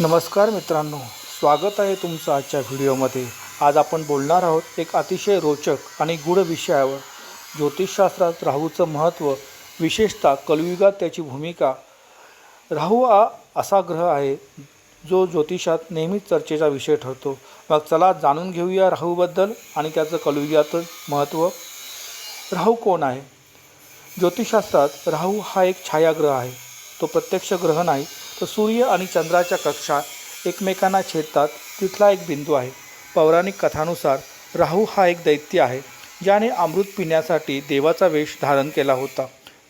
नमस्कार मित्रांनो स्वागत आहे तुमचं आजच्या व्हिडिओमध्ये. आज आपण बोलणार आहोत एक अतिशय रोचक आणि गूढ विषयावर. ज्योतिषशास्त्रात राहूचं महत्त्व विशेषतः कलयुगात त्याची भूमिका. राहू हा असा ग्रह आहे जो ज्योतिषात नेहमीच चर्चेचा विषय ठरतो. मग चला जाणून घेऊया राहूबद्दल आणि त्याचं कलयुगात महत्त्व. राहू कोण आहे? ज्योतिषशास्त्रात राहू हा एक छायाग्रह आहे. तो प्रत्यक्ष ग्रह नाही तर सूर्य आणि चंद्राच्या कक्षा एकमेकांना छेदतात. तिथला एक बिंदू आहे. पौराणिक कथानुसार राहू हा एक दैत्य आहे. ज्याने अमृत पिण्यासाठी देवाचा वेश धारण केला होता.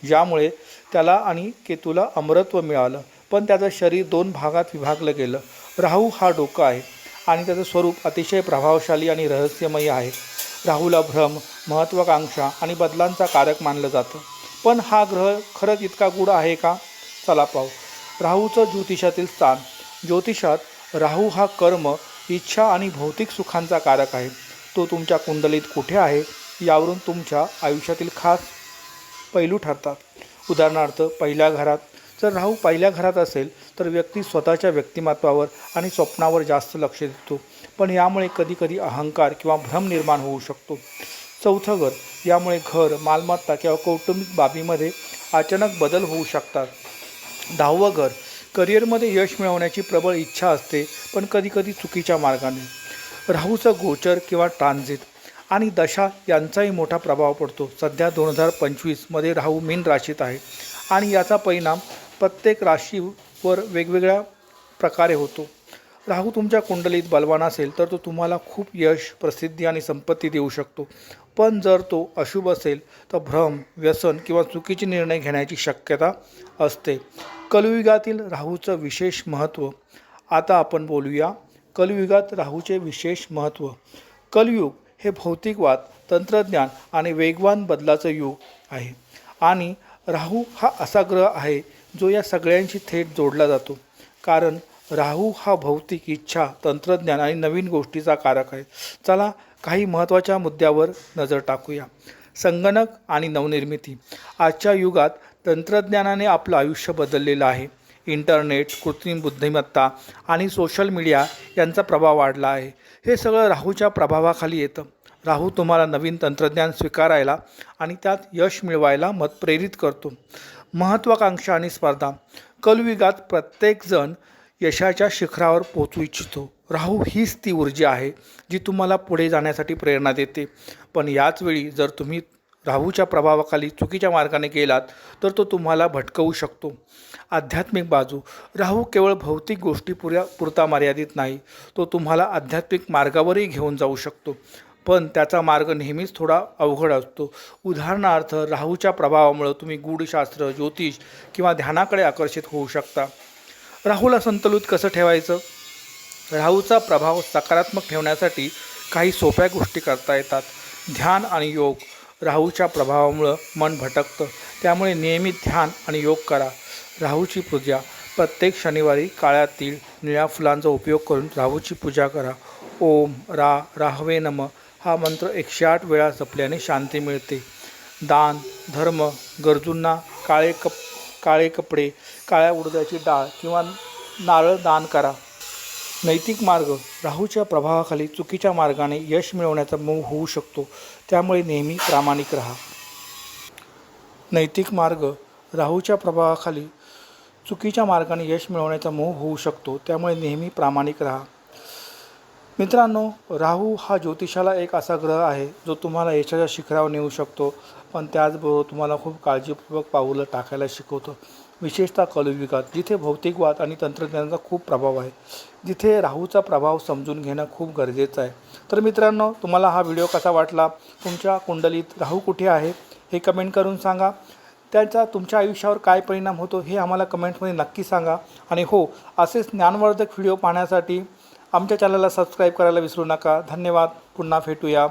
ज्यामुळे त्याला आणि केतूला अमरत्व मिळालं. पण त्याचं शरीर दोन भागात विभागलं गेलं. राहू हा डोकं आहे आणि त्याचं स्वरूप अतिशय प्रभावशाली आणि रहस्यमयी आहे. राहूला भ्रम महत्त्वाकांक्षा आणि बदलांचा कारक मानलं जातं. पण हा ग्रह खरंच इतका गुढ आहे का? चला पाहू. राहूचं ज्योतिषातील स्थान. ज्योतिषात राहू हा कर्म इच्छा आणि भौतिक सुखांचा कारक आहे. तो तुमच्या कुंडलीत कुठे आहे यावरून तुमच्या आयुष्यातील खास पैलू ठरतात. उदाहरणार्थ पहिल्या घरात. जर राहू पहिल्या घरात असेल तर व्यक्ती स्वतःच्या व्यक्तिमत्वावर आणि स्वप्नावर जास्त लक्ष देतो. पण यामुळे कधीकधी अहंकार किंवा भ्रम निर्माण होऊ शकतो. चौथं घर यामुळे घर मालमत्ता किंवा कौटुंबिक बाबीमध्ये अचानक बदल होऊ शकतात. दहावं घर. करिअरमध्ये यश मिळवण्याची प्रबळ इच्छा असते पण कधीकधी चुकीच्या मार्गाने. राहूचं गोचर किंवा ट्रान्झिट. आणि दशा यांचाही मोठा प्रभाव पडतो. सध्या दोन हजार पंचवीसमध्ये राहू मीन राशीत आहे. आणि याचा परिणाम प्रत्येक राशीवर वेगवेगळ्या प्रकारे होतो. राहू तुमच्या कुंडलीत बलवान असेल तर तो तुम्हाला खूप यश प्रसिद्धी आणि संपत्ती देऊ शकतो. पण जर तो अशुभ असेल तर भ्रम व्यसन किंवा चुकीचे निर्णय घेण्याची शक्यता असते. कलयुगातील राहूचं विशेष महत्त्व आता आपण बोलूया कलयुगात राहूचे विशेष महत्त्व कलयुग हे भौतिकवाद तंत्रज्ञान आणि वेगवान बदलाचं युग आहे. आणि राहू हा असा ग्रह आहे जो या सगळ्यांशी थेट जोडला जातो. कारण राहू हा भौतिक इच्छा तंत्रज्ञान आणि नवीन गोष्टीचा कारक आहे. चला काही महत्त्वाच्या मुद्द्यावर नजर टाकूया. संगणक आणि नवनिर्मिती. आजच्या युगात तंत्रज्ञानाने आपलं आयुष्य बदललेलं आहे. इंटरनेट कृत्रिम बुद्धिमत्ता आणि सोशल मीडिया यांचा प्रभाव वाढला आहे. हे सगळं राहूच्या प्रभावाखाली येतं. राहू तुम्हाला नवीन तंत्रज्ञान स्वीकारायला आणि त्यात यश मिळवायला मत प्रेरित करतो. महत्त्वाकांक्षा आणि स्पर्धा. कलयुगात प्रत्येकजण यशाच्या शिखरावर पोचू इच्छितो. राहू हीच ती ऊर्जा आहे जी तुम्हाला पुढे जाण्यासाठी प्रेरणा देते. पण याच वेळी जर तुम्ही राहूच्या प्रभावाखाली चुकीच्या मार्गाने गेलात तर तो तुम्हाला भटकवू शकतो. आध्यात्मिक बाजू राहू केवळ भौतिक गोष्टी पुऱ्या पुरता मर्यादित नाही तो तुम्हाला आध्यात्मिक मार्गावरही घेऊन जाऊ शकतो. पण त्याचा मार्ग नेहमीच थोडा अवघड असतो. उदाहरणार्थ राहूच्या प्रभावामुळं तुम्ही गूढशास्त्र ज्योतिष किंवा ध्यानाकडे आकर्षित होऊ शकता. राहूला संतुलित कसं ठेवायचं? राहूचा प्रभाव सकारात्मक ठेवण्यासाठी काही सोप्या गोष्टी करता येतात. ध्यान आणि योग राहूच्या प्रभावामुळं मन भटकतं. त्यामुळे नियमित ध्यान आणि योग करा. राहूची पूजा प्रत्येक शनिवारी काळ्या तीळ निळ्या फुलांचा उपयोग करून राहूची पूजा करा. ओम रा राहवे नम हा मंत्र एकशे आठ वेळा जपल्याने शांती मिळते. दान धर्म गरजूंना काळे कप काळे कपडे काळ्या उडद्याची डाळ किंवा नारळ दान करा. नैतिक मार्ग राहूच्या प्रभावाखाली चुकीच्या मार्गाने यश मिळवण्याचा मोह होऊ शकतो त्यामुळे नेहमी प्रामाणिक राहा. नैतिक मार्ग राहूच्या प्रभावाखाली चुकीच्या मार्गाने यश मिळवण्याचा मोह होऊ शकतो त्यामुळे नेहमी प्रामाणिक राहा. मित्रांनो राहू हा ज्योतिषाला एक असा ग्रह आहे जो तुम्हाला यशाच्या शिखरावर नेऊ शकतो पण त्याचबरोबर तुम्हाला खूप काळजीपूर्वक पाऊलं टाकायला शिकवतो. विशेषतः कलयुगात जिथे भौतिकवाद आणि तंत्रज्ञानाचा खूप प्रभाव आहे जिथे राहूचा प्रभाव समजून घेणं खूप गरजेचं आहे. तर मित्रांनो तुम्हाला हा व्हिडिओ कसा वाटला? तुमच्या कुंडलीत राहू कुठे आहे? हे कमेंट करून सांगा. त्याचा तुमच्या आयुष्यावर काय परिणाम होतो हे आम्हाला कमेंटमध्ये नक्की सांगा. आणि हो असेच ज्ञानवर्धक व्हिडिओ पाहण्यासाठी आमच्या चॅनलला सबस्क्राईब करायला विसरू नका. धन्यवाद. पुन्हा भेटूया.